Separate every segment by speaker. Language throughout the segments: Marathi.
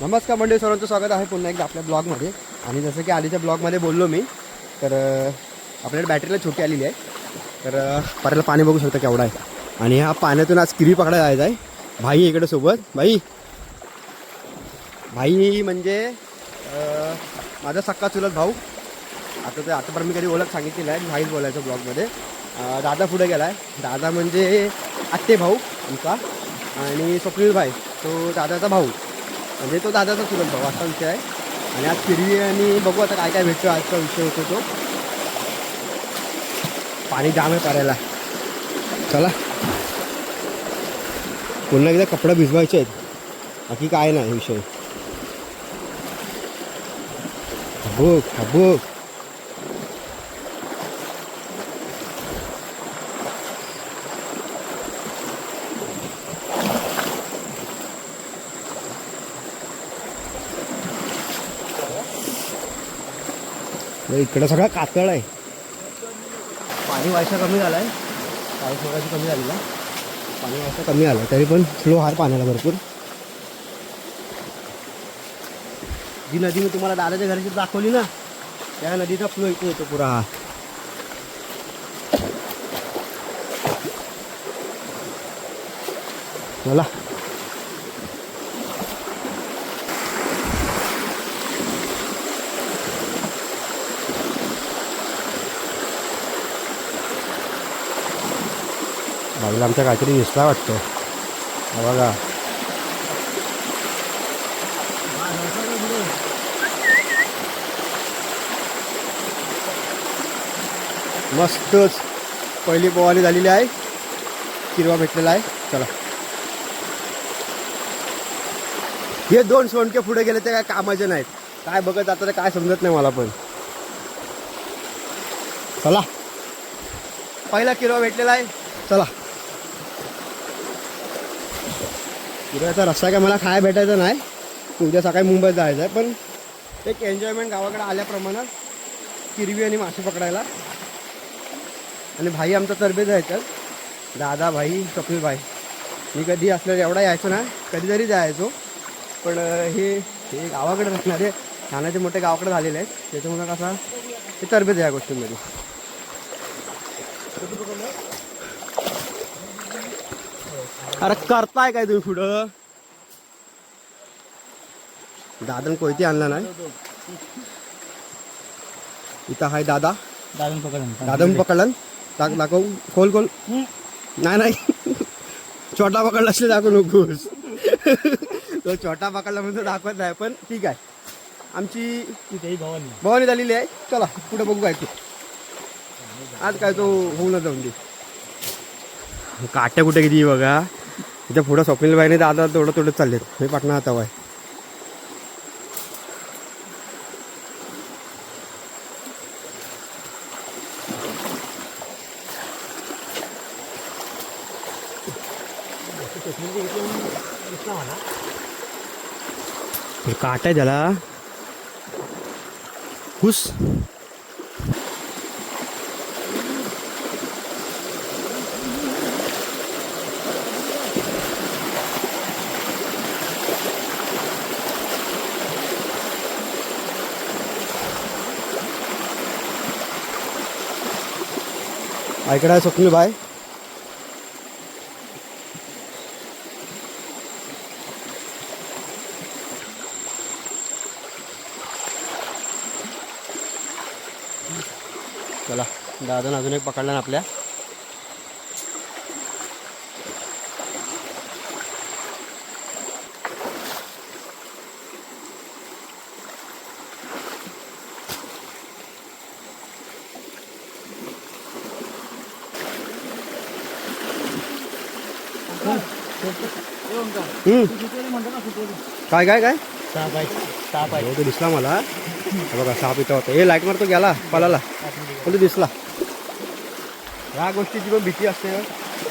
Speaker 1: नमस्कार मंडळी सर्वांचं स्वागत आहे पुन्हा एकदा आपल्या ब्लॉगमध्ये. आणि जसं की आधीच्या ब्लॉगमध्ये बोललो मी तर आपल्याला बॅटरीला छोटी आलेली आहे. तर अं, पाणी बघू शकता केवढा आहे. आणि ह्या पाण्यातून आज किरी पकडा जायचं आहे. भाई इकडे सोबत. भाई. भाई म्हणजे माझा सक्का चुलत भाऊ. आता ते आतापर्यंत मी कधी ओळख सांगितलेलं आहे भाईच बोलायचं ब्लॉगमध्ये. दादा पुढे गेला आहे दादा म्हणजे आत्ते भाऊ आमचा. आणि स्वप्नील भाई तो दादाचा भाऊ. म्हणजे तो दादाचा चुलत भाऊ असा विषय आहे. आणि आज फिरवी आणि बघू आता काय काय भेटतो आजचा विषय होतो तो. पाणी जाम आहे करायला चला. पुन्हा एकदा कपडे भिजवायचे आहेत. बाकी काय नाही विषय. भूक भूक इकडं सगळा कातळ आहे. पाणी वायसा कमी झाला आहे पाऊस मगाशी कमी झालेला पाणी वायसा कमी आलं तरी पण स्लो हार पाण्याला भरपूर. जी नदी मी तुम्हाला दादाच्या घराची दाखवली ना त्या नदीचा फ्लो इथे येतो पुरा हा. बोला बाजूला आमच्या काहीतरी दिसला वाटतं. बघा. मस्तच. पहिली पोवाली झालेली आहे. किरवा भेटलेला आहे. चला. हे दोन सोंडके पुढे गेले ते काय कामाचे नाहीत. काय बघत आता ते काय समजत नाही मला पण. चला. पहिला किरवा भेटलेला आहे. चला. उद्याचा रस्ता काय मला खाय भेटायचा नाही. उद्या सकाळी मुंबईत जायचं आहे पण एक एन्जॉयमेंट गावाकडे आल्याप्रमाणे किरवी आणि मासे पकडायला. आणि भाई आमचा तरबेज जायचं दादा भाई कपिल भाई. मी कधी असल्यावर एवढा यायचो ना कधीतरी जायचो. पण हे हे गावाकडे असणारे ठाण्याचे मोठे गावाकडे झालेले आहेत. त्याच्यामुळं कसा हे तरबेज या गोष्टींमध्ये. अरे करताय काय तुम्ही पुढं? दादन कोयती आणला नाही? इथं हाय दादा.
Speaker 2: दादन पकडून.
Speaker 1: दादन पकडलं दाख दाखव. खोल खोल. नाही नाही. छोटा पकडला असले दाखवू नकोस तो छोटा पकडला म्हणजे दाखवत नाही पण ठीक आहे. आमची
Speaker 2: भवानी.
Speaker 1: भवानी झालेली आहे. चला पुढे बघू काय तू. आज काय तो होऊनच जाऊन दे. काट्या कुठे किती बघा. इथं पुढं स्वप्नील बाईने दादा थोडं थोडं चाललेत. मी पाटणा आता बाय काटा झाला. त्याला हुस ऐकडा स्वप्नील बाय चला दादा अजून एक पकडला ना आपल्या. काय काय काय?
Speaker 2: साप आहे साप आहे.
Speaker 1: तो दिसला मला. बघा साप इथं होता. हे लाइट मारतो गेला पलाला पण तो दिसला. ह्या गोष्टीची पण भीती असते.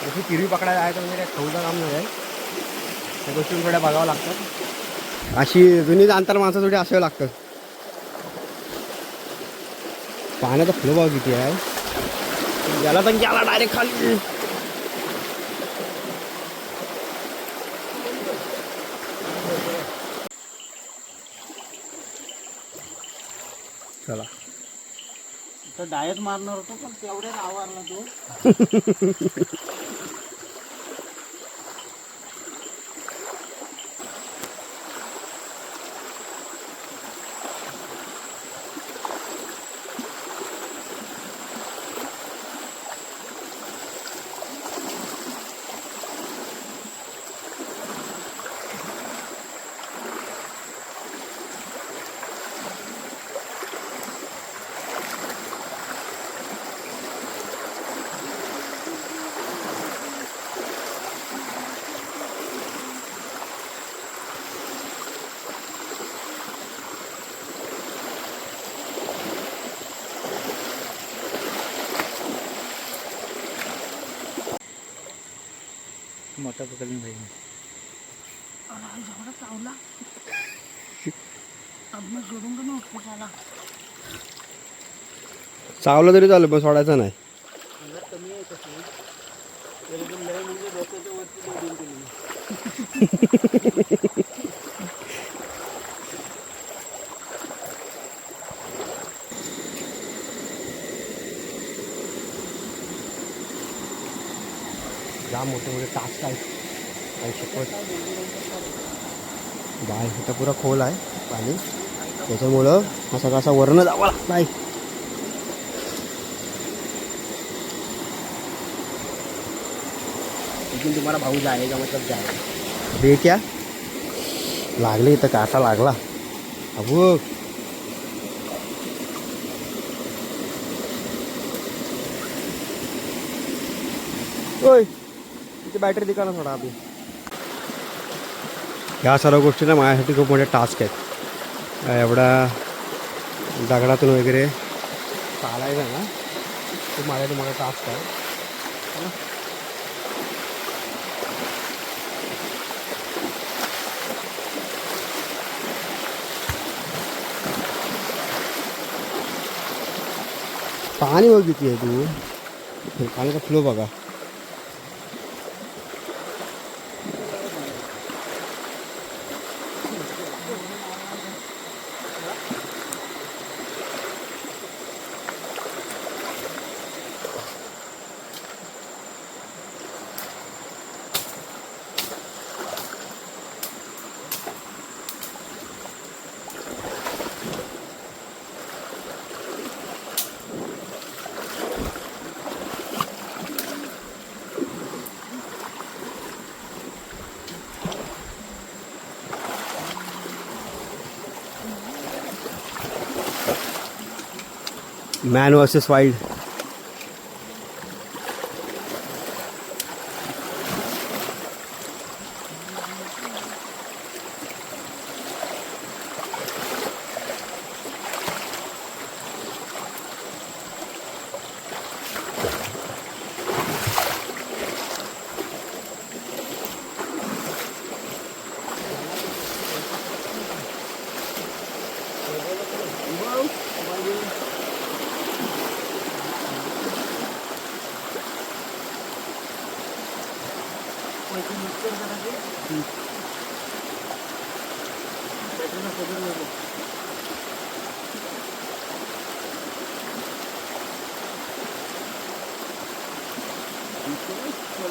Speaker 1: जशी किरवी पकडायला आहे तर म्हणजे काय खाऊचं काम नाही आहे. त्या गोष्टी थोड्या बघावं लागतात अशी जुनी जाणतार माणसं थोडी असावं लागतात. पाण्याचा फ्लो भाव किती आहे. गेला तर गेला डायरेक्ट खाली चला
Speaker 2: तर डायट मारणार होतो पण तेवढ्याच आवारला तो. मोठा पकडून जाईल
Speaker 1: चावलं तरी चालेल पण सोडायचं नाही.
Speaker 2: कमी आहे तसं. म्हणजे डोक्याच्या वरती लोडिंग केली
Speaker 1: जाम मोठे मोठे टास्क आहेत काही शिकवत बाय इथं पुरा खोल आहे पाणी. त्याच्यामुळं हा सगळा असा वरण जावा लागत
Speaker 2: लेकिन तुम्हाला भाऊ जाएगा मतलब जाएगा
Speaker 1: बे क्या? लागले इथं काटा लागला. अबो. ओय तिथे बॅटरी दिका ना थोडा अभि. ह्या सर्व गोष्टी ना माझ्यासाठी खूप मोठे टास्क आहेत. एवढा दगडातून वगैरे चालायचं ना खूप माझ्यासाठी मोठा टास्क आहे. पाणी बघ किती आहे तू. पाण्याचा फ्लो बघा. मॅन वर्सेस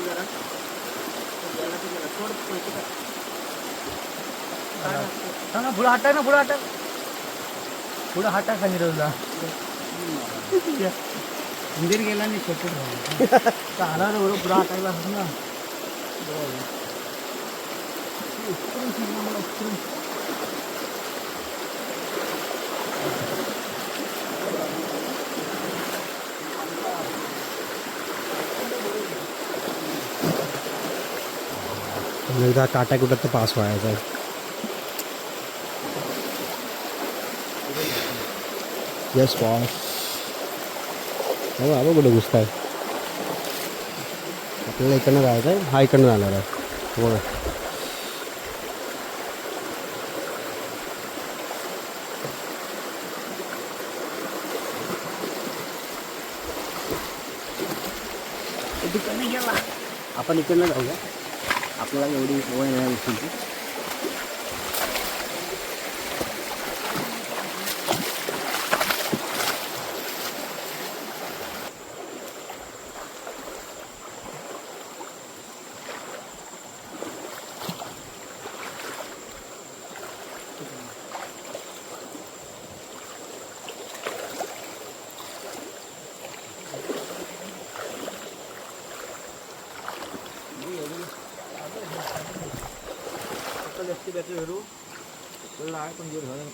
Speaker 1: वाईल्ड
Speaker 2: ना पुढं हाटा ना पुढं हाटा पुढं हाटा सांगितलं तुला. मंदिर गेला नाही छोटे चाला बरोबर पुढं हाटायला असं ना
Speaker 1: एकदा काटा कुठं तर पास व्हायचा. आहे येस बॉस हो बाबा कुठं घुसताय? आपल्याला इकडनं जायचं आहे हा इकडनं जाणार आहे. बघा
Speaker 2: गेला. आपण इकडनं जाऊया. आपल्याला एवढी सवय नाही गोष्टींची तुला आहे पण घेऊन झालं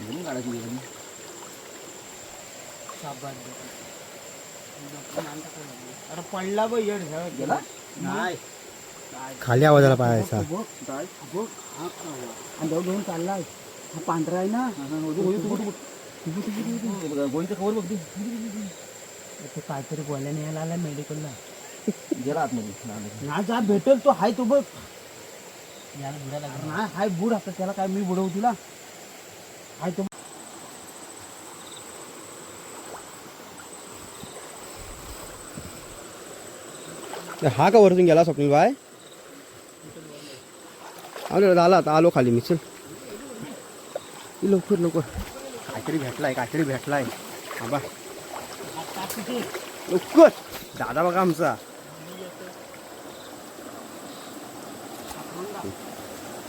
Speaker 2: घेऊन काढायची अरे पडला बघ येड गेला नाही
Speaker 1: खाली आवाज आला पायाचा
Speaker 2: काय बघ हा आणि जाऊ घेऊन चाललाय हा पांढरा आहे ना गोविंदचा खबर बघ
Speaker 3: ते काहीतरी बोलायला यायला आला मेडिकलला
Speaker 2: गेला आतमध्ये.
Speaker 3: ना जा भेटेल तो हाय तो बघ. याला बुडा लागला नाही हाय बुड आता त्याला काय मी बुडवू तुला. हाय तो
Speaker 1: हा का वरतून गेला स्वप्नील बाय आलो आला आता आलो खाली मी चल. लवकर लवकर. काहीतरी भेटलाय काहीतरी भेटलाय. बाबा लवकर. दादा बघा आमचा.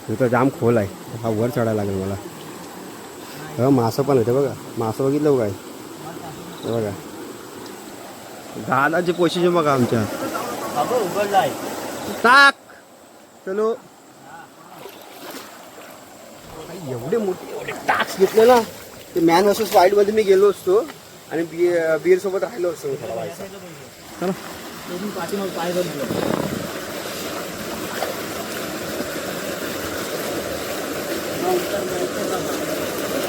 Speaker 1: इथं जाम खोल आहे. हा वर चढायला लागेल मला. हा मासं पण आहे ते बघा. मासं बघितलं हो हे बघा. दादाची पोशिशन बघा आमच्या. टाक. चलो. एवढे मोठे एवढे टाक्स घेतले ना ते मॅन वर्सेस वाईल्डमध्ये मी गेलो असतो. आणि बीर सोबत राहिलो असतो मी थोडा व्हायचा
Speaker 2: पाय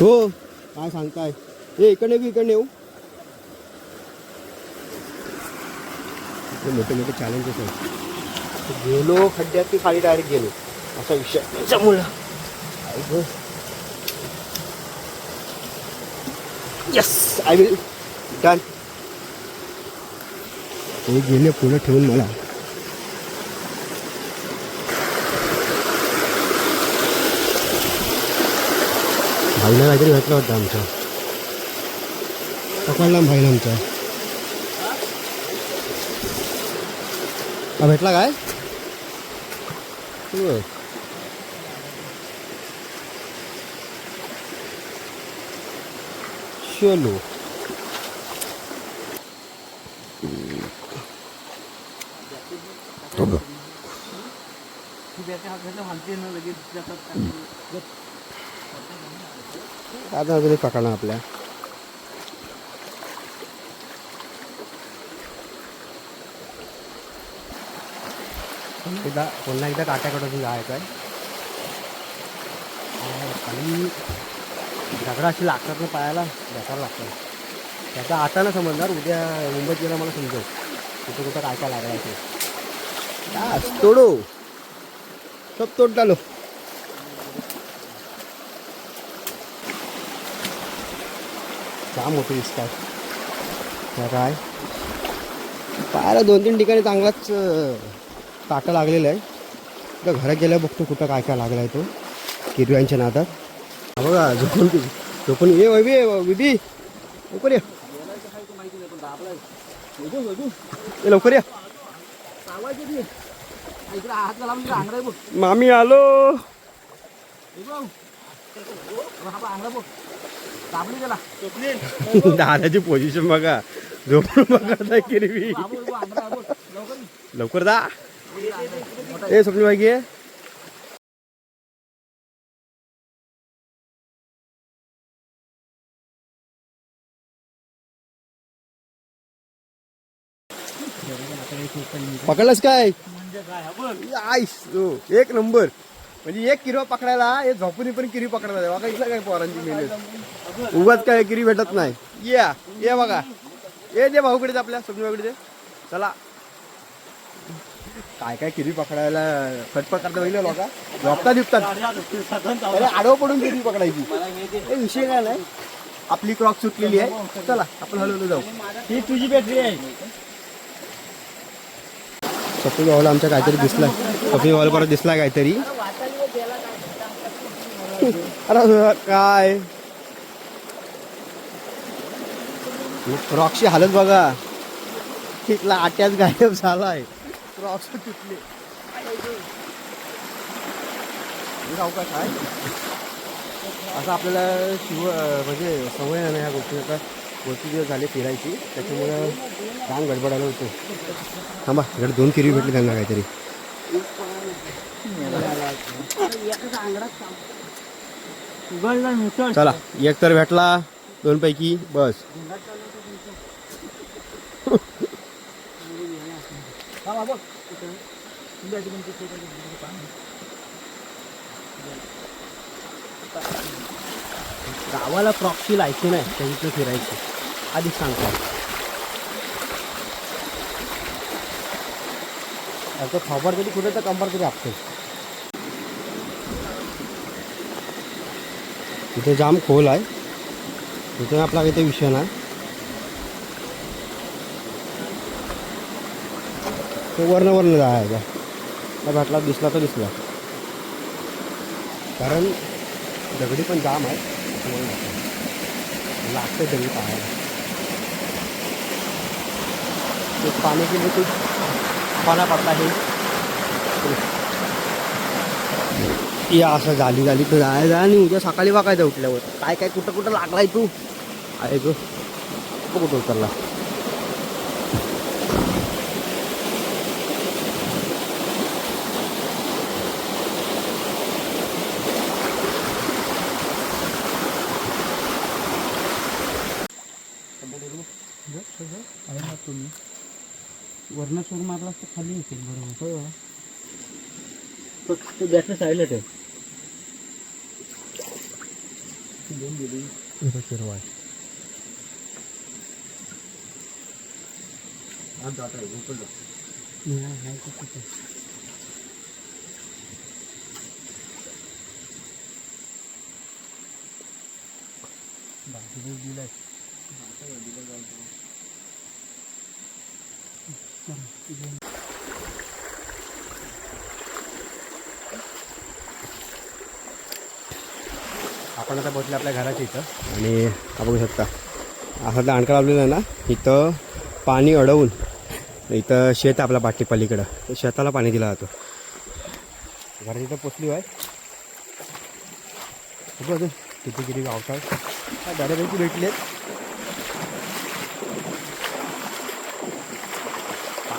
Speaker 1: हो. काय सांगताय? हे इकडे बी इकडे येऊ मोठे मोठे चॅलेंजेस आहेत. गेलो खड्ड्यात की खाली डायरेक्ट गेलो. असा विषय. त्याच्यामुळं. यस आय विल डन हे गेले पुढे ठेवून मला. भाईला काहीतरी भेटलं होतं आमच्या. पकडला ना भाईला आमच्या. हा भेटला काय? चलो आता तरी पकडला आपल्या. एकदा पुन्हा एकदा काट्याकडून जायचं आहे आणि दगडा अशी लागतात ना पायाला बेकार लागतात. त्याचा आता ना समजणार उद्या मुंबईत गेला मला समजेल. कुठं कुठं काय काय लागलं ते. बस, तोडो. सब तोड डालो का होते दिसतात त्या काय? पायाला दोन तीन ठिकाणी चांगलाच काटा लागलेला आहे. तर घरात गेल्या बघतो कुठं काय काय लागला आहे तो किरव्यांच्या नादात. बघा झोपून झोपून ये वैबी विबी लवकर ये. लवकर या. मामी आलो. दादाची पोझिशन बघा. झोपून बघा किरवी.
Speaker 2: लवकर
Speaker 1: जा. ए स्वप्नी बाई घे पकडलास काय?
Speaker 2: म्हणजे
Speaker 1: आईस हो एक नंबर. म्हणजे एक किरवा पकडायला हे झोपून पण किरी पकडायला बघा इथलं काय पोरांची मेहनत? उगाच काय किरी भेटत नाही. या ये बघा. ये दे भाऊकडे आपल्या स्वप्नी भाऊकडे दे चला. काय काय किरी पकडायला? खटपट करता बघितलं लोका? झोपता दिपतात अरे आडवं पडून किरी पकडायची. हे विषय काय नाही. आपली क्रॉक सुटलेली आहे. चला आपण हलवलं जाऊ.
Speaker 2: ही तुझी बॅटरी आहे.
Speaker 1: सफी हॉल आमच्या काहीतरी दिसला सफी हॉल परत दिसला काहीतरी. अरे काय? रॉक्सची हालत बघा. तिथला आट्याच गायब झालाय. रॉक्स तुटले काय? असं आपल्याला शिव म्हणजे सवय नाही ह्या गोष्टी आता वरती दिवस झाले फिरायची? त्याच्यामुळं काम गडबडायला होतं. थांबा इकडे दोन किरवी भेटली त्यांना काहीतरी. चला एक तर भेटला दोन पैकी बस. गावाला प्रॉक्सी लायची नाही त्यांचं फिरायची. आधीच सांगतो आता खबर तरी कुठे तर कंबर तरी आपते इथे जाम खोल आहे इथे आपला काही ते विषय नाही तो वर्ण वर्ण जायचा त्या भेटला दिसला तर दिसला। कारण दगडी त्याच्यामुळे नको. लागते दगडी पाहायला ते पाणी लिए कुछ खाना पड़ता हे या असं झाली झाली. तर जाय जा आणि उद्या सकाळी बघायचं उठल्यावर. काय काय कुठं कुठं लागलाय तू? आहे तू. तो कुठं उतरला
Speaker 3: आहे ना तुम्ही वर्ण सूर मारला तर खाली येतील बरोबर. हो. फक्त बॅटरी साईडला ठेव. दोन
Speaker 1: आहे.
Speaker 3: नाही, आहे का तिथे? बाजूला दिलाय.
Speaker 1: आपण आता पोहोचले आपल्या घराच्या इथं. आणि हा बघू शकता. असा दांडका लावलेला आहे ना इथं पाणी अडवून इथं शेत आहे आपल्या पाठी पलीकडं तर शेताला पाणी दिलं जातं. घराच्या इथं पोचली आहे बघू अजून किती किती गावतात बऱ्यापैकी भेटले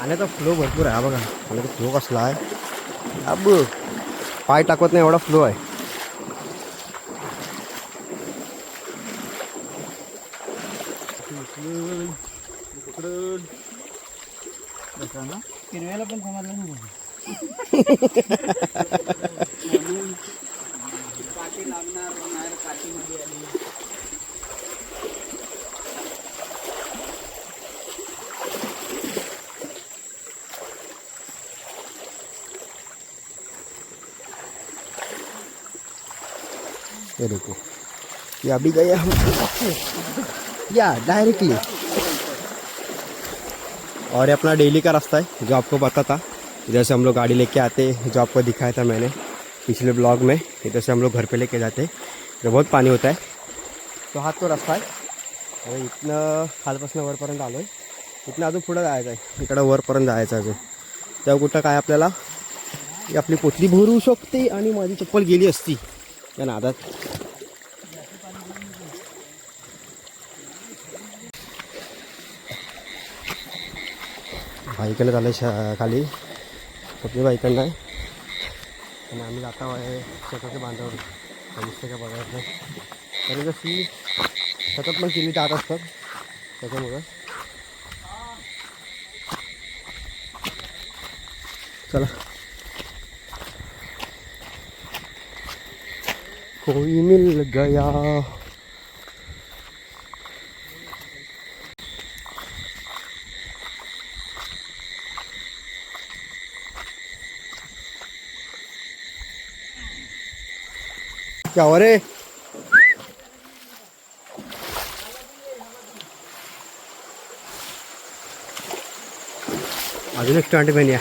Speaker 1: पाण्याचा फ्लो भरपूर आहे हा बघा. पाण्याचा फ्लो कसला आहे. अब पाय टाकवत नाही एवढा फ्लो आहे.
Speaker 3: पण समजलं नाही बघा. काठी लागणार नाही काठीमध्ये आली
Speaker 1: ये देखो ये अभी गए हम या डायरेक्टली और ये अपना डेली का रास्ता है जो आपको पता था इधर से हम लोग गाड़ी लेके आते जो आपको दिखाया था मैंने पिछले ब्लॉग में। इधर से हम लोग घर पे लेके जाते इधर बहुत पाणी होता है। तो हा तो रस्ता आहे आता इथनं खालपासून वरपर्यंत आलो आहे इथनं अजून पुढं जायचं आहे। इकडं वरपर्यंत जायचं आहे अजून। तेव्हा कुठं काय आपल्याला? आपली पोतली भरू शकते आणि माझी चप्पल गेली असती. या नादात. बाईकडे झालं शा खाली. सगळी बाईकडनं. आहे आणि आम्ही जाता आहे शेताच्या बांधावर. दिसते का बघायचं कारण कशी शेतात पण किमी जात असतात. त्याच्यामुळं. चला. कोई मिल गया। क्या हो रे अजून एक स्टंट बनिया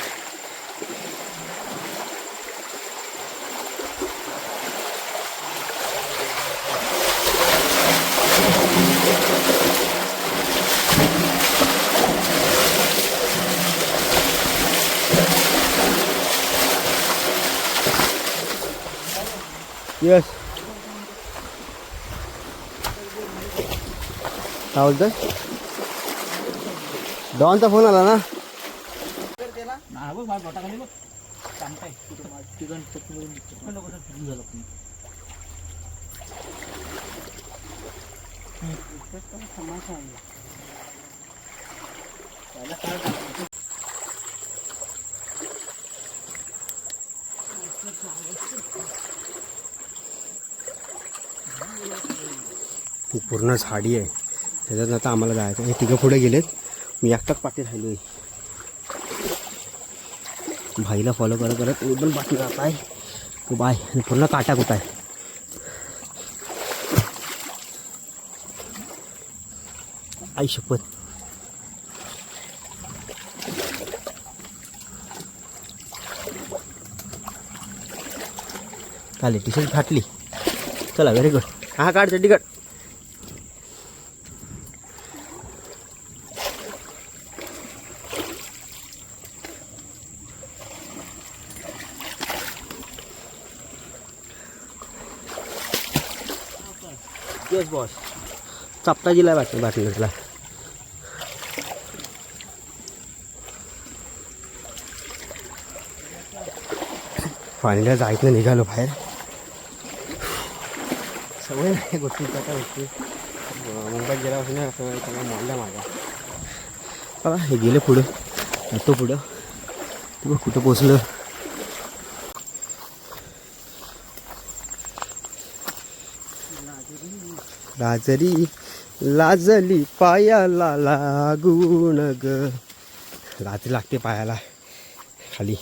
Speaker 1: या येस काय बोलतोय डॉनचा फोन आला ना?
Speaker 3: झालं
Speaker 1: ही पूर्ण झाडी आहे. त्याच्यात आता आम्हाला जायचं हे तिघं पुढे गेलेत. मी एकटाच पाठी राहिलो आहे भाईला फॉलो करत करत पण पाठी जात आहे. तो बाय. आणि पूर्ण काटा कुठं आहे? आई शपथ. चालेल टी शर्ट फाटली. चला व्हेरी गुड हा काढ चड्डी काढ येस बॉस चापता दिलाय बाटली बाटलीला फायनली जायचं निघालो बाहेर. सवय नाही गोष्टी काय गोष्टी मुंबईत गेला असं सगळं मोडल्या माझा बघा हे गेलं पुढं. जातो पुढं. तू बघ कुठं पोचलं राजरी लाजली पायाला लागून ग. लाज लागते पायाला. खाली.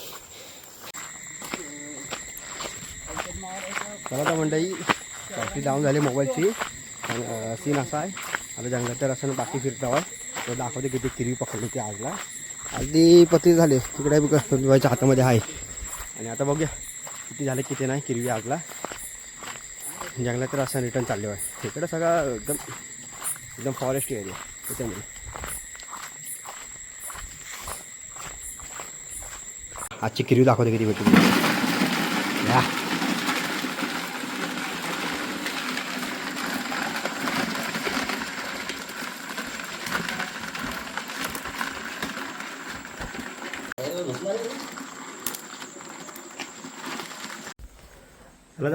Speaker 1: चला आता मंडळी बॅटरी डाऊन झाली मोबाईलची सीन असा आहे. आता जंगलाच्या रस्त्यानं बाकी फिरतो आहे तो दाखवते किती किरवी पकडली होती आजला अगदी पत्री झाले. तिकडे बघ हातामध्ये आहे. आणि आता बघूया किती झाले किती नाही किरवी आजला जंगलाच्या असं रिटर्न चालले आहे तिकडं सगळा एकदम एकदम फॉरेस्ट एरिया त्याच्यामुळे आजची किरवी दाखवते किती भेटली या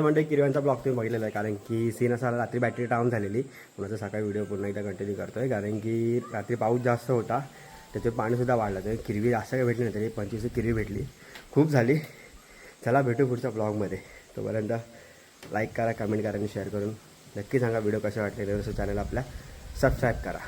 Speaker 1: म्हणजे मला किरव्यांचा ब्लॉग तुम्ही बघितलेला आहे कारण की सीन असा रात्री बॅटरी डाऊन झालेली. म्हणून सकाळी व्हिडिओ पुन्हा एकदा कंटिन्यू करतोय कारण की रात्री पाऊस जास्त होता त्याचे पाणीसुद्धा वाढलं. तर किरवी जास्त काही भेटली नाही तरी पंचवीस किरवी भेटली. खूप झाली. चला भेटू पुढच्या ब्लॉगमध्ये तोपर्यंत लाईक करा कमेंट करा आणि शेअर करून नक्की सांगा व्हिडिओ कसे वाटले तर चॅनल आपल्या सबस्क्राईब करा.